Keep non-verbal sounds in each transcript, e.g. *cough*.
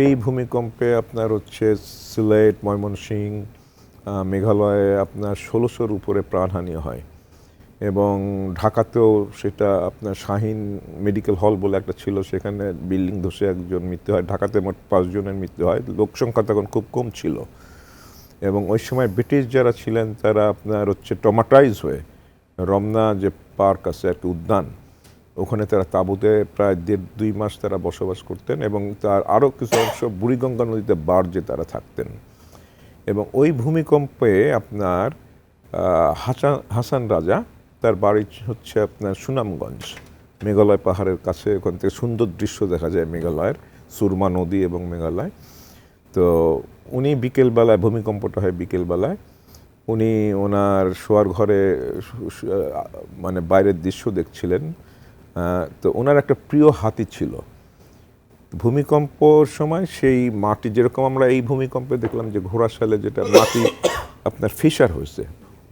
সেই ভূমিকম্পে আপনার হচ্ছে সিলেট ময়মনসিংহ আহ, মেঘালয়ে আপনার ষোলোশোর উপরে প্রাণহানি হয়। এবং ঢাকাতেও সেটা আপনার শাহিন মেডিকেল হল বলে একটা ছিল সেখানে বিল্ডিং ধসে একজন মৃত্যু হয়। ঢাকাতে মোট পাঁচজনের মৃত্যু হয়। লোক সংখ্যা তখন খুব কম ছিল। এবং ওই সময় ব্রিটিশ যারা ছিলেন তারা আপনার হচ্ছে টমাটাইজ হয়ে রমনা যে পার্ক আছে একটা উদ্যান ওখানে তারা তাঁবুতে প্রায় দেড়, দুই মাস তারা বসবাস করতেন এবং তার আরও কিছু অংশ বুড়িগঙ্গা নদীতে বার্জে তারা থাকতেন। এবং ওই ভূমিকম্পে আপনার হাসান হাসান রাজা, তার বাড়ি হচ্ছে আপনার সুনামগঞ্জ। মেঘালয় পাহাড়ের কাছে, ওখান থেকে সুন্দর দৃশ্য দেখা যায় মেঘালয়ের, সুরমা নদী এবং মেঘালয়। তো উনি বিকেলবেলায়, ভূমিকম্পটা হয় বিকেলবেলায়, উনি ওনার শোয়ার ঘরে মানে বাইরের দৃশ্য দেখছিলেন। তো ওনার একটা প্রিয় হাতি ছিল। ভূমিকম্পর সময় সেই মাটি, যেরকম আমরা এই ভূমিকম্পে দেখলাম যে ঘোড়াশালে যেটা মাটি *coughs* আপনার ফিসার হয়েছে,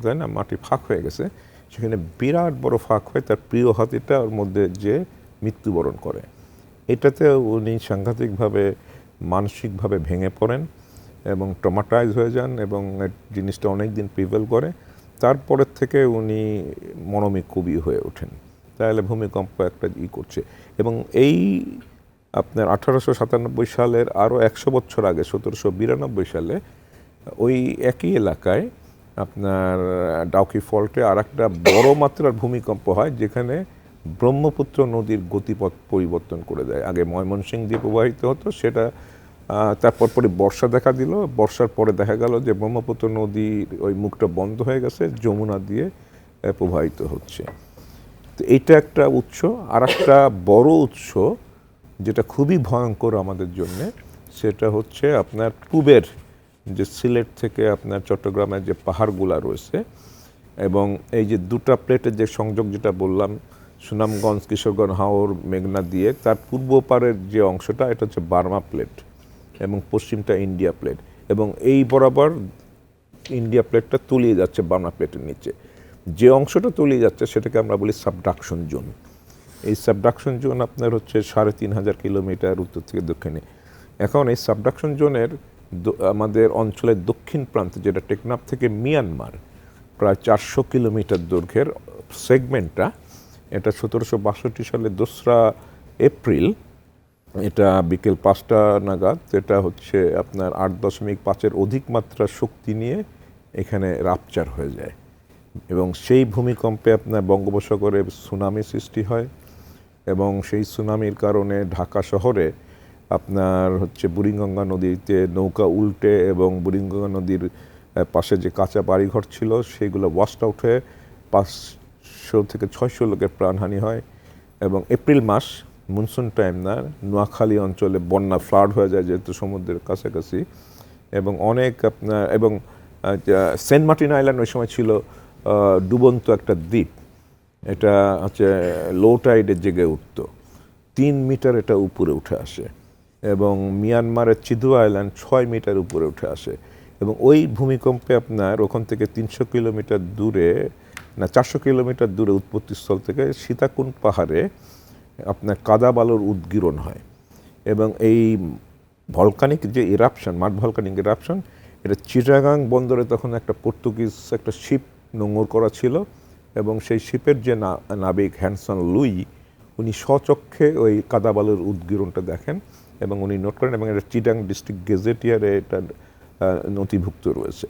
তাই না? মাটি ফাঁক হয়ে গেছে। সেখানে বিরাট বড় ফাঁক হয় তার প্রিয় হাতিটা ওর মধ্যে যে মৃত্যুবরণ করে। এটাতে উনি সাংঘাতিকভাবে, মানসিকভাবে ভেঙে পড়েন এবং টমাটাইজ হয়ে যান এবং জিনিসটা অনেক দিন প্রিভেল করে। তারপরের থেকে উনি মরমী কবি হয়ে ওঠেন। তাহলে ভূমিকম্প একটা ই করছে। এবং এই আপনার আঠারোশো সাতানব্বই সালের আরও একশো বছর আগে, সতেরোশো বিরানব্বই সালে, ওই একই এলাকায় আপনার ডাউকি ফল্টে আর একটা বড় মাত্রার ভূমিকম্প হয়, যেখানে ব্রহ্মপুত্র নদীর গতিপথ পরিবর্তন করে দেয়। আগে ময়মনসিংহ দিয়ে প্রবাহিত হতো, সেটা তারপর পরে বর্ষা দেখা দিল। বর্ষার পরে দেখা গেল যে ব্রহ্মপুত্র নদীর ওই মুখটা বন্ধ হয়ে গেছে, যমুনা দিয়ে প্রবাহিত হচ্ছে। তো এইটা একটা উৎস আর একটা বড় উৎস যেটা খুবই ভয়ঙ্কর আমাদের জন্য, সেটা হচ্ছে আপনার পূবের যে সিলেট থেকে আপনার চট্টগ্রামের যে পাহাড়গুলা রয়েছে এবং এই যে দুটা প্লেটের যে সংযোগ যেটা বললাম, সুনামগঞ্জ, কিশোরগঞ্জ, হাওর, মেঘনা দিয়ে, তার পূর্ব পারের যে অংশটা, এটা হচ্ছে বার্মা প্লেট এবং পশ্চিমটা ইন্ডিয়া প্লেট এবং এই বরাবর ইন্ডিয়া প্লেটটা তলিয়ে যাচ্ছে বার্মা প্লেটের নিচে। যে অংশটা তলিয়ে যাচ্ছে সেটাকে আমরা বলি সাবডাকশন জোন এই সাবডাকশন জোন আপনার হচ্ছে সাড়ে তিন হাজার কিলোমিটার উত্তর থেকে দক্ষিণে। এখন এই সাবডাকশন জোনের আমাদের অঞ্চলের দক্ষিণ প্রান্তে যেটা টেকনাফ থেকে মিয়ানমার, প্রায় চারশো কিলোমিটার দৈর্ঘ্যের সেগমেন্টটা এটা সতেরোশো বাষট্টি সালে দোসরা এপ্রিল, এটা বিকেল পাঁচটা নাগাদ, এটা হচ্ছে আপনার আট দশমিক পাঁচের অধিক মাত্রা শক্তি নিয়ে এখানে রাপচার হয়ে যায়। এবং সেই ভূমিকম্পে আপনার বঙ্গোপসাগরে সুনামি সৃষ্টি হয় এবং সেই সুনামির কারণে ঢাকা শহরে আপনার হচ্ছে বুড়িগঙ্গা নদীতে নৌকা উল্টে এবং বুড়িগঙ্গা নদীর পাশে যে কাঁচা বাড়িঘর ছিল সেগুলো ওয়াস্ট আউট হয়ে পাঁচশো থেকে ছয়শো লোকের প্রাণহানি হয় এবং এপ্রিল মাস মনসুন টাইম না, নোয়াখালী অঞ্চলে বন্যা ফ্লাড হয়ে যায় যেহেতু সমুদ্রের কাছাকাছি এবং অনেক আপনার এবং সেন্ট মার্টিন আইল্যান্ড ওই সময় ছিল ডুবন্ত একটা দ্বীপ। এটা হচ্ছে লো টাইডে জেগে উঠতো। তিন মিটার এটা উপরে উঠে আসে এবং মিয়ানমারের চিদু আইল্যান্ড ছয় মিটার উপরে উঠে আসে। এবং ওই ভূমিকম্পে আপনার ওখান থেকে তিনশো কিলোমিটার দূরে, না, চারশো কিলোমিটার দূরে উৎপত্তিস্থল থেকে সীতাকুণ্ড পাহাড়ে আপনার কাদা বালুর উদ্গীরণ হয়। এবং এই ভলকানিক যে ইরাপশন মাঠ ভলকানিক ইরাপশন এটা চিটাগাং বন্দরে তখন একটা পর্তুগিজ একটা শিপ নোঙর করা ছিল এবং সেই শিপের যে নাবিক হ্যান্ডসন লুই, উনি স্বচক্ষে ওই কাদাবালুর উদ্গীরণটা দেখেন এবং উনি নোট করেন এবং এটা চিটাং ডিস্ট্রিক্ট গেজেটিয়ারে এটা নথিভুক্ত রয়েছে।